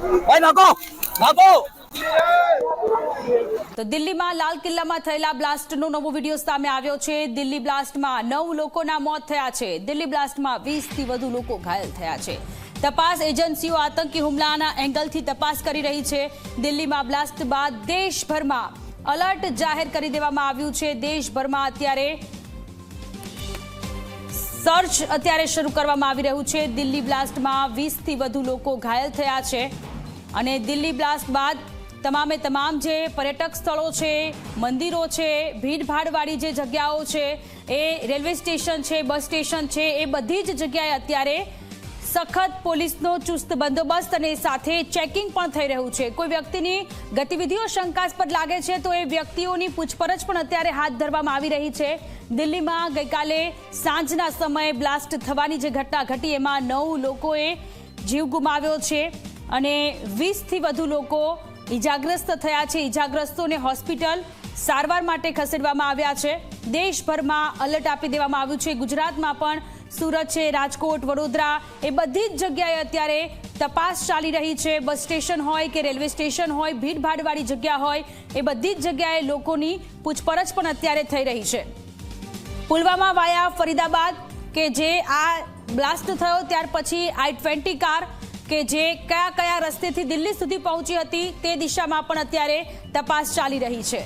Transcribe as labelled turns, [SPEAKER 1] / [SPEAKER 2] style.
[SPEAKER 1] ભાઈ, ભાગો ભાગો.
[SPEAKER 2] તો દિલ્હીમાં લાલ કિલ્લામાં થયેલા બ્લાસ્ટનો નવો વીડિયો સામે આવ્યો છે. દિલ્હી બ્લાસ્ટમાં નવ લોકોના મોત થયા છે. દિલ્હી બ્લાસ્ટમાં વીસથી વધુ લોકો ઘાયલ થયા છે. તપાસ એજન્સીઓ આતંકી હુમલાના એંગલથી તપાસ કરી રહી છે. દિલ્હીમાં બ્લાસ્ટ બાદ દેશભરમાં અલર્ટ જાહેર કરી દેવામાં આવ્યું છે. દેશભરમાં અત્યારે સર્ચ અત્યારે શરૂ કરવામાં આવી રહ્યું છે. દિલ્હી બ્લાસ્ટમાં વીસથી વધુ લોકો ઘાયલ થયા છે અને દિલ્હી બ્લાસ્ટ બાદ તમામે તમામ જે પર્યટક સ્થળો છે, મંદિરો છે, ભીડભાડવાળી જે જગ્યાઓ છે, એ રેલવે સ્ટેશન છે, બસ સ્ટેશન છે, એ બધી જ જગ્યાએ અત્યારે સખત પોલીસનો ચુસ્ત બંદોબસ્ત અને સાથે ચેકિંગ પણ થઈ રહ્યું છે. કોઈ વ્યક્તિની ગતિવિધિઓ શંકાસ્પદ લાગે છે તો એ વ્યક્તિઓની પૂછપરછ પણ અત્યારે હાથ ધરવામાં આવી રહી છે. દિલ્હીમાં ગઈકાલે સાંજના સમયે બ્લાસ્ટ થવાની જે ઘટના ઘટી, એમાં નવ લોકોએ જીવ ગુમાવ્યો છે અને વીસથી વધુ લોકો ઈજાગ્રસ્ત થયા છે. ઈજાગ્રસ્તોને હોસ્પિટલ સારવાર માટે ખસેડવામાં આવ્યા છે. દેશભરમાં અલર્ટ આપી દેવામાં આવ્યું છે. ગુજરાતમાં પણ સુરત છે, રાજકોટ, વડોદરા, એ બધી જ જગ્યાએ અત્યારે તપાસ ચાલી રહી છે. બસ સ્ટેશન હોય કે રેલવે સ્ટેશન હોય, ભીડભાડવાળી જગ્યા હોય, એ બધી જ જગ્યાએ લોકોની પૂછપરછ પણ અત્યારે થઈ રહી છે. પુલવામા વાયા ફરીદાબાદ કે જે આ બ્લાસ્ટ થયો ત્યાર પછી આઈ ટ્વેન્ટી કાર કે જે કયા કયા રસ્તેથી દિલ્હી સુધી પહોંચી હતી તે દિશામાં પણ અત્યારે તપાસ ચાલી રહી છે.